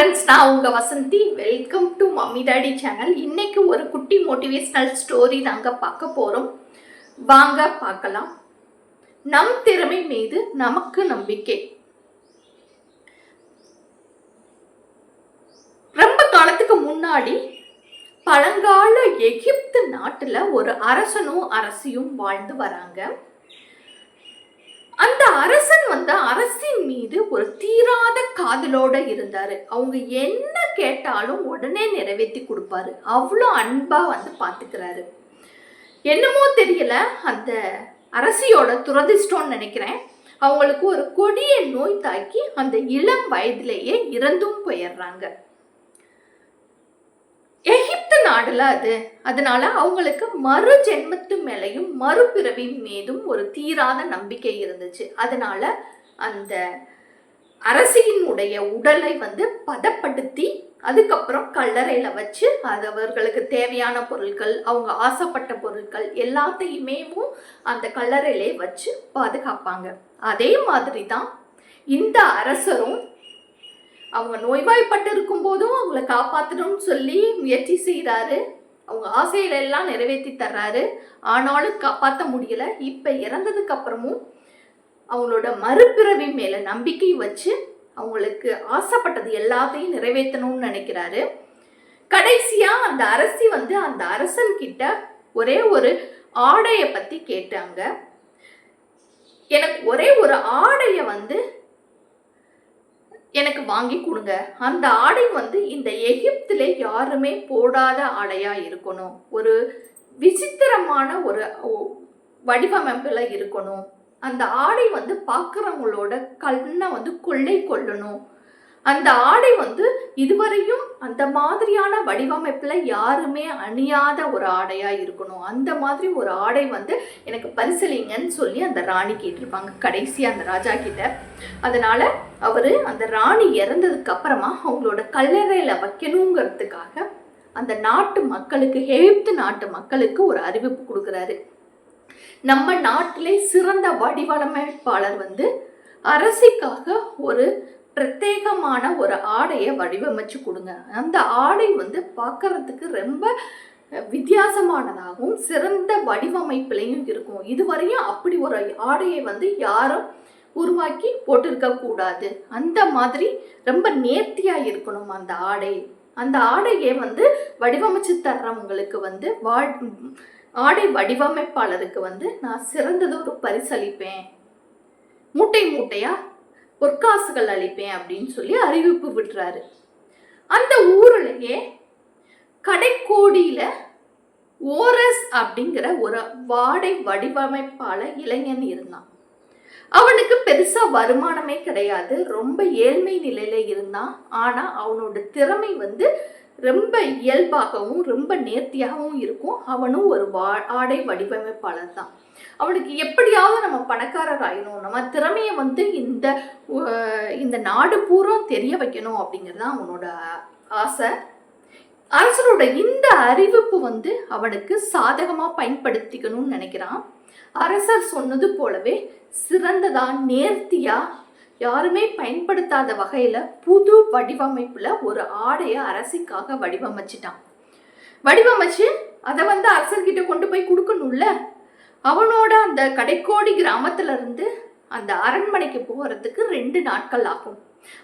Friends நான் உங்கள் Vasanthi. Welcome to mummy daddy channel இன்றைக்கு ஒரு குட்டி மோட்டிவேஷ்னல் ஸ்டோரி தாங்க பார்க்க போகிறோம் வாங்க பார்க்கலாம். நம் திறமை மீது நமக்கு நம்பிக்கை. ரொம்ப காலத்துக்கு முன்னாடி பழங்கால எகிப்து நாட்டில் ஒரு அரசனும் அரசியும் வாழ்ந்து வராங்க. அந்த அரசன் வந்து அரசின் மீது ஒரு தீராத காதலோட இருந்தாரு. அவங்க என்ன கேட்டாலும் உடனே நிறைவேற்றி கொடுப்பாரு. அவ்வளோ அன்பா வந்து பார்த்துக்கிறாரு என்னமோ தெரியல அந்த அரசியோட துரதிர்ஷ்டம்னு நினைக்கிறேன். அவங்களுக்கு ஒரு கொடிய நோய் தாக்கி அந்த இளம் வயதிலேயே இறந்தும் போயிடுறாங்க. எகிப்து அது. அதனால அவங்களுக்கு மறு ஜென்மத்து மேலையும் மறுபிறவி மீதும் ஒரு தீராத நம்பிக்கை இருந்துச்சு. அதனால அந்த அரசியினுடைய உடலை வந்து பதப்படுத்தி அதுக்கப்புறம் கல்லறையில வச்சு அது அவர்களுக்கு தேவையான பொருட்கள் அவங்க ஆசைப்பட்ட பொருட்கள் எல்லாத்தையுமேவும் அந்த கல்லறையிலே வச்சு பாதுகாப்பாங்க. அதே மாதிரி தான் இந்த அரசரும் அவங்க நோய்வாய்ப்பட்டு இருக்கும் போதும் அவங்கள காப்பாற்றணும்னு சொல்லி முயற்சி செய்கிறாரு அவங்க ஆசையில எல்லாம் நிறைவேற்றி தர்றாரு. ஆனாலும் காப்பாற்ற முடியல. இப்போ இறந்ததுக்கு அப்புறமும் அவங்களோட மறுபிறவி மேலே நம்பிக்கை வச்சு அவங்களுக்கு ஆசைப்பட்டது எல்லாத்தையும் நிறைவேற்றணும்னு நினைக்கிறாரு. கடைசியாக அந்த அரசி வந்து அந்த அரசன் கிட்ட ஒரே ஒரு ஆடையை பற்றி கேட்டாங்க. எனக்கு ஒரே ஒரு ஆடையை வந்து எனக்கு வாங்கி கொடுங்க. அந்த ஆடை வந்து இந்த எகிப்திலே யாருமே போடாத ஆடையா இருக்கணும். ஒரு விசித்திரமான ஒரு வடிவமைப்பில் இருக்கணும். அந்த ஆடை வந்து பார்க்குறவங்களோட கண்ணை வந்து கொள்ளை கொள்ளணும். அந்த ஆடை வந்து இதுவரையும் அந்த மாதிரியான வடிவமைப்பில் யாருமே அணியாத ஒரு ஆடையாக இருக்கணும். அந்த மாதிரி ஒரு ஆடை வந்து எனக்கு பரிசலிங்கன்னு சொல்லி அந்த ராணி கேட்டிருப்பாங்க. கடைசி அந்த ராஜா கிட்ட. அதனால் அவர் அந்த ராணி இறந்ததுக்கு அப்புறமா அவங்களோட கல்லறையில் வைக்கணுங்கிறதுக்காக அந்த நாட்டு மக்களுக்கு எகிப்து நாட்டு மக்களுக்கு ஒரு அறிவிப்பு கொடுக்குறாரு. நம்ம நாட்டிலே சிறந்த வடிவமைப்பாளர் வந்து அரசிக்காக ஒரு பிரத்யேகமான ஒரு ஆடையை வடிவமைச்சு கொடுங்க. அந்த ஆடை வந்து பார்க்கறதுக்கு ரொம்ப வித்தியாசமானதாகவும் சிறந்த வடிவமைப்புலையும் இருக்கும். இதுவரையும் அப்படி ஒரு ஆடையை வந்து யாரும் உருவாக்கி போட்டிருக்க கூடாது. அந்த மாதிரி ரொம்ப நேர்த்தியாக இருக்கணும் அந்த ஆடை. அந்த ஆடையை வந்து வடிவமைச்சு தர்றவங்களுக்கு வந்து வா ஆடை வடிவமைப்பாளருக்கு வந்து நான் சிறந்தது ஒரு பரிசளிப்பேன். மூட்டை மூட்டையாக பொற்காசுகள் அளிப்பேன் அப்படின்னு சொல்லி அறிவிப்பு விடுறாரு. அந்த ஊர்லயே கடைக்கோடியில ஓரஸ் அப்படிங்கிற ஒரு வாடை வடிவமைப்பாளர் இளைஞன் இருந்தான். அவனுக்கு பெருசா வருமானமே கிடையாது. ரொம்ப ஏழ்மை நிலையில இருந்தான். ஆனா அவனோட திறமை வந்து ரொம்ப இயல்பாகவும் ரொம்ப நேர்த்தியாகவும் இருக்கும். அவனும் ஒரு வா ஆடை வடிவமைப்பாளர் தான் அவனுக்கு எப்படியாவது நம்ம பணக்காரர் ஆகணும் நம்ம திறமையை வந்து இந்த இந்த நாடு பூரா தெரிய வைக்கணும் அப்படிங்கிறது தான் அவனோட ஆசை. அரசரோட இந்த அறிவிப்பு வந்து அவனுக்கு சாதகமாக பயன்படுத்திக்கணும்னு நினைக்கிறான். அரசர் சொன்னது போலவே சிறந்ததா நேர்த்தியா யாருமே பயன்படுத்தாத வகையில் புது வடிவமைப்பில் ஒரு ஆடையை அரசிக்காக வடிவமைச்சிட்டான். வடிவமைச்சு அதை வந்து அரசர்கிட்ட கொண்டு போய் கொடுக்கணும்ல? அவனோட அந்த கடைக்கோடி கிராமத்திலிருந்து அந்த அரண்மனைக்கு போகிறதுக்கு ரெண்டு நாட்கள் ஆகும்.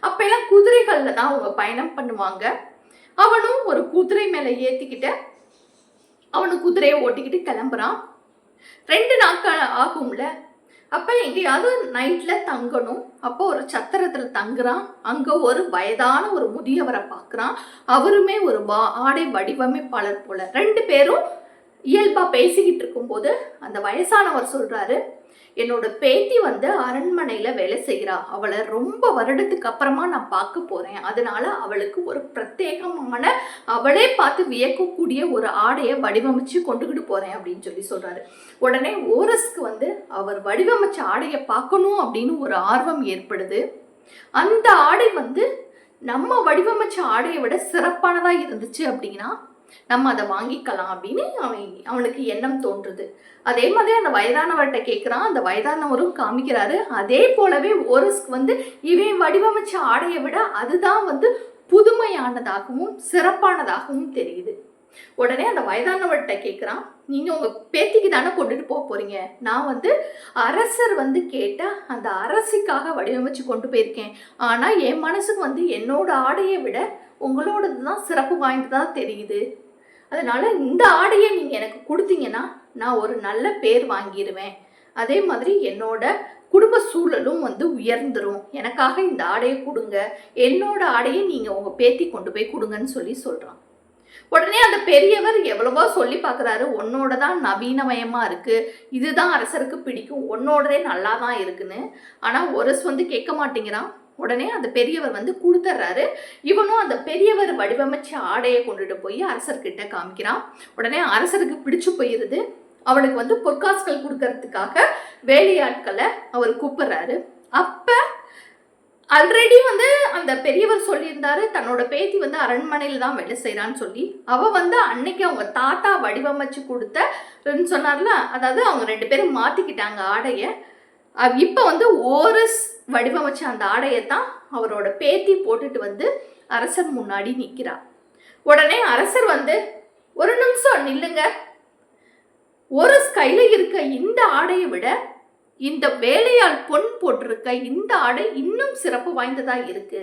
அப்பெல்லாம் குதிரைகளில் தான் அவங்க பயணம் பண்ணுவாங்க. அவனும் ஒரு குதிரை மேலே ஏற்றிக்கிட்ட அவனு குதிரையை ஓட்டிக்கிட்டு கிளம்புறான். ரெண்டு நாட்கள் ஆகும்ல? அப்போ எங்கேயாவது நைட்டில் தங்கணும். அப்போ ஒரு சத்திரத்தில் தங்குறான். அங்கே ஒரு வயதான ஒரு முதியவரை பார்க்குறான். அவருமே ஒரு வா ஆடை வடிவமைப்பாளர் போல. ரெண்டு பேரும் இயல்பாக பேசிக்கிட்டு இருக்கும்போது அந்த வயசானவர் சொல்கிறாரு என்னோட பேத்தி வந்து அரண்மனையில் வேலை செய்கிறா அவளை ரொம்ப வருடத்துக்கு அப்புறமா நான் பார்க்க போகிறேன் அதனால அவளுக்கு ஒரு பிரத்யேகமான அவளே பார்த்து வியக்கக்கூடிய ஒரு ஆடையை வடிவமைச்சு கொண்டுகிட்டு போகிறேன் அப்படின்னு சொல்லி சொல்கிறாரு உடனே ஓரஸ்க்கு வந்து அவர் வடிவமைச்ச ஆடையை பார்க்கணும் அப்படின்னு ஒரு ஆர்வம் ஏற்படுது. அந்த ஆடை வந்து நம்ம வடிவமைச்ச ஆடையை விட சிறப்பானதாக இருந்துச்சு அப்படின்னா நம்ம அதை வாங்கிக்கலாம் அப்படின்னு அவன் அவனுக்கு எண்ணம் தோன்றுது. அதே மாதிரி அந்த வயதானவர்கிட்ட கேட்குறான் அந்த வயதானவரும் காமிக்கிறாரு. அதே போலவே ஓரஸ்க்கு வந்து இவன் வடிவமைச்ச ஆடையை விட அதுதான் வந்து புதுமையானதாகவும் சிறப்பானதாகவும் தெரியுது. உடனே அந்த வயதானவர்கிட்ட கேட்குறான் நீங்கள் உங்கள் பேத்திக்கு தானே கொண்டுட்டு போக போகிறீங்க நான் வந்து அரசர் வந்து கேட்டால் அந்த அரசிக்காக வடிவமைச்சு கொண்டு போயிருக்கேன். ஆனால் என் மனசுக்கு வந்து என்னோட ஆடையை விட உங்களோடது தான் சிறப்பு வாய்ந்ததாக தெரியுது. அதனால் இந்த ஆடையை நீங்கள் எனக்கு கொடுத்தீங்கன்னா நான் ஒரு நல்ல பேர் வாங்கிடுவேன் அதே மாதிரி என்னோட குடும்ப சூழலும் வந்து உயர்ந்துரும். எனக்காக இந்த ஆடையை கொடுங்க. என்னோட ஆடையை நீங்கள் உங்கள் பேத்தி கொண்டு போய் கொடுங்கன்னு சொல்லி சொல்கிறான் உடனே அந்த பெரியவர் எவ்வளவோ சொல்லி பார்க்குறாரு. உன்னோட தான் நவீனமயமாக இருக்குது இதுதான் அரசருக்கு பிடிக்கும். உன்னோடதே நல்லா தான் இருக்குன்னு. ஆனால் ஒரஸ் வந்து கேட்க மாட்டேங்கிறான். உடனே அந்த பெரியவர் வந்து கொடுத்துட்றாரு இவனும் அந்த பெரியவர் வடிவமைச்ச ஆடையை கொண்டுட்டு போய் அரசர்கிட்ட காமிக்கிறான். உடனே அரசருக்கு பிடிச்சு போயிருது. அவனுக்கு வந்து பொற்காசுகள் கொடுக்கறதுக்காக வேலையாட்களை அவர் கூப்பிடுறாரு. அப்ப ஆல்ரெடி வந்து அந்த பெரியவர் சொல்லியிருந்தாரு தன்னோட பேத்தி வந்து அரண்மனையில் தான் வேலை செய்கிறான்னு சொல்லி. அவ வந்து அன்னைக்கு அவங்க தாத்தா வடிவமைச்சு கொடுத்த சொன்னார்ல அதாவது அவங்க ரெண்டு பேரும் மாற்றிக்கிட்டாங்க ஆடையை. இப்போ வந்து ஓரஸ் வடிவமைச்ச அந்த ஆடையை தான் அவரோட பேத்தி போட்டுட்டு வந்து அரசர் முன்னாடி நிற்கிறார் உடனே அரசர் வந்து ஒரு நிமிஷம் நில்லுங்க. ஒரு கையில் இருக்க இந்த ஆடையை விட இந்த வேலையால் பொன் போட்டிருக்க இந்த ஆடை இன்னும் சிறப்பு வாய்ந்ததா இருக்கு?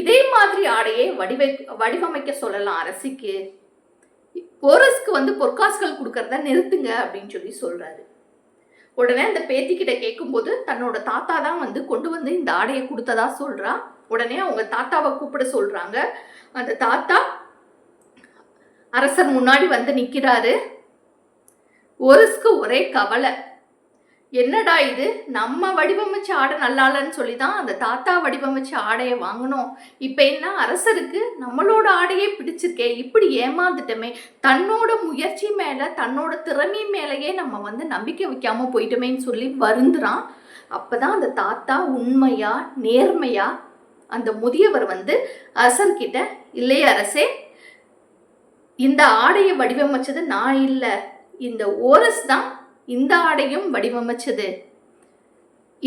இதே மாதிரி ஆடையை வடிவை வடிவமைக்க சொல்லலாம் அரசிக்கு. போரஸ்க்கு வந்து பொற்காசுகள் கொடுக்கறத நிறுத்துங்க அப்படின்னு சொல்லி சொல்றாரு. உடனே அந்த பேத்திக்கிட்ட கேட்கும்போது தன்னோட தாத்தா தான் வந்து கொண்டு வந்து இந்த ஆடையை கொடுத்ததா சொல்றா. உடனே அவங்க தாத்தாவை கூப்பிட சொல்றாங்க. அந்த தாத்தா அரசர் முன்னாடி வந்து நிற்கிறாரு ஒருஸ்க்கு ஒரே கவலை. என்னடா இது? நம்ம வடிவமைச்ச ஆடை நல்லாலன்னு சொல்லி தான் அந்த தாத்தா வடிவமைச்ச ஆடையை வாங்கினோம். இப்போ என்ன அரசருக்கு? நம்மளோட ஆடையே பிடிச்சிருக்கே இப்படி ஏமாந்துட்டோமே. தன்னோட முயற்சி மேலே தன்னோட திறமை மேலேயே நம்ம வந்து நம்பிக்கை வைக்காமல் போயிட்டோமேன்னு சொல்லி வருந்துறான். அப்போ தான் அந்த தாத்தா உண்மையாக நேர்மையாக அந்த முதியவர் வந்து அரசர்கிட்ட இல்லையே அரசே இந்த ஆடையை வடிவமைச்சது நான் இல்லை. இந்த ஓரஸ் தான் இந்த ஆடையும் வடிவமைச்சது.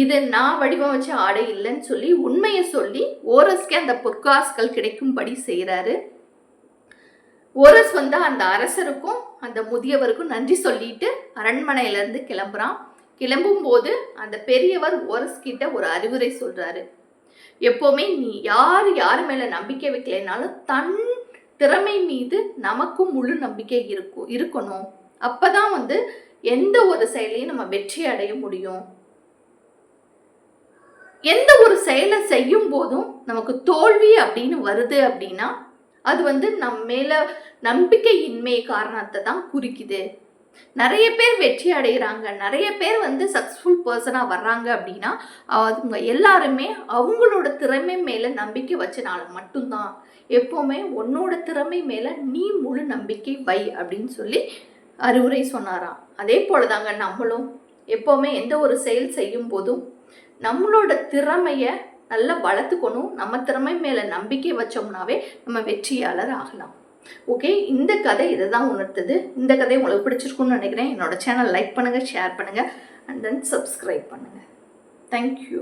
இது நான் வடிவமைச்ச ஆடை இல்லைன்னு சொல்லி உண்மையை சொல்லி ஓரஸ்கே அந்த பொற்காசுகள் கிடைக்கும்படி செய்கிறாரு ஓரஸ் வந்து அந்த அரசருக்கும் அந்த முதியவருக்கும் நன்றி சொல்லிட்டு அரண்மனையிலேருந்து கிளம்புறான். கிளம்பும் போது அந்த பெரியவர் ஓரஸ் கிட்ட ஒரு அறிவுரை சொல்றாரு. எப்போவுமே நீ யார் யார் மேல நம்பிக்கை வைக்கலைனாலும் தன் திறமை மீது நமக்கும் முழு நம்பிக்கை இருக்கும் இருக்கணும். அப்பதான் வந்து எந்த ஒரு செயலையும் நம்ம வெற்றி அடைய முடியும். எந்த ஒரு செயலை செய்யும் போதும் நமக்கு தோல்வி அப்படின்னு வருது அப்படின்னா அது வந்து நம்ம மேல நம்பிக்கையின்மை காரணத்தை தான் குறிக்குது. நிறைய பேர் வெற்றி அடைகிறாங்க நிறைய பேர் வந்து சக்ஸஸ்ஃபுல் பர்சனாக வர்றாங்க அப்படின்னா அவங்க எல்லாருமே அவங்களோட திறமை மேலே நம்பிக்கை வச்சனால மட்டும்தான். எப்போவுமே உன்னோட திறமை மேலே நீ முழு நம்பிக்கை வை அப்படின்னு சொல்லி அறிவுரை சொன்னாராம். அதே போல தாங்க நம்மளும். எப்போவுமே எந்த ஒரு செயல் செய்யும் போதும் நம்மளோட திறமையை நல்லா வளர்த்துக்கணும். நம்ம திறமை மேலே நம்பிக்கை வச்சோம்னாவே நம்ம வெற்றியாளர் ஆகலாம். ஓகே? இந்த கதை இதை தான் உணர்த்துது. இந்த கதை உங்களுக்கு பிடிச்சிருக்குன்னு நினைக்கிறேன். என்னோட சேனல் லைக் பண்ணுங்கள் ஷேர் பண்ணுங்கள் அண்ட் தென் சப்ஸ்கிரைப் பண்ணுங்கள் தேங்க்யூ